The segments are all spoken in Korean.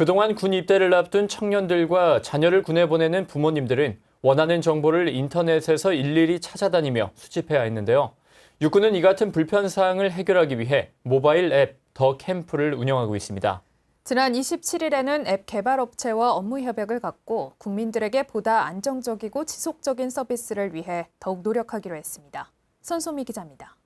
그동안 군 입대를 앞둔 청년들과 자녀를 군에 보내는 부모님들은 원하는 정보를 인터넷에서 일일이 찾아다니며 수집해야 했는데요. 육군은 이 같은 불편 사항을 해결하기 위해 모바일 앱 더 캠프를 운영하고 있습니다. 지난 27일에는 앱 개발 업체와 업무 협약을 갖고 국민들에게 보다 안정적이고 지속적인 서비스를 위해 더욱 노력하기로 했습니다. 손소미 기자입니다.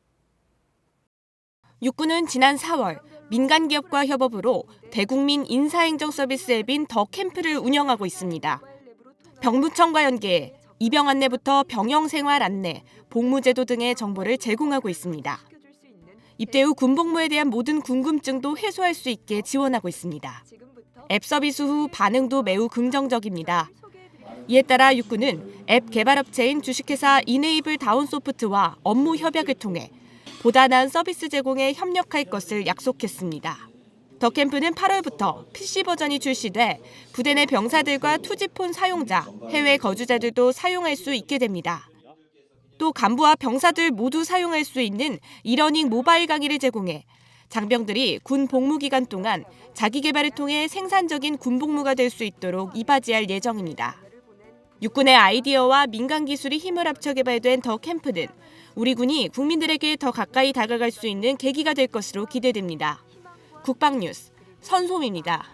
육군은 지난 4월 민간 기업과 협업으로 대국민 인사행정 서비스 앱인 더 캠프를 운영하고 있습니다. 병무청과 연계해 입영 안내부터 병영 생활 안내, 복무제도 등의 정보를 제공하고 있습니다. 입대 후 군복무에 대한 모든 궁금증도 해소할 수 있게 지원하고 있습니다. 앱 서비스 후 반응도 매우 긍정적입니다. 이에 따라 육군은 앱 개발업체인 주식회사 이네이블 다운소프트와 업무 협약을 통해 보다 나은 서비스 제공에 협력할 것을 약속했습니다. 더 캠프는 8월부터 PC 버전이 출시돼 부대 내 병사들과 투지폰 사용자, 해외 거주자들도 사용할 수 있게 됩니다. 또 간부와 병사들 모두 사용할 수 있는 이러닝 모바일 강의를 제공해 장병들이 군 복무 기간 동안 자기 개발을 통해 생산적인 군 복무가 될 수 있도록 이바지할 예정입니다. 육군의 아이디어와 민간 기술이 힘을 합쳐 개발된 더 캠프는 우리 군이 국민들에게 더 가까이 다가갈 수 있는 계기가 될 것으로 기대됩니다. 국방뉴스 선솜입니다.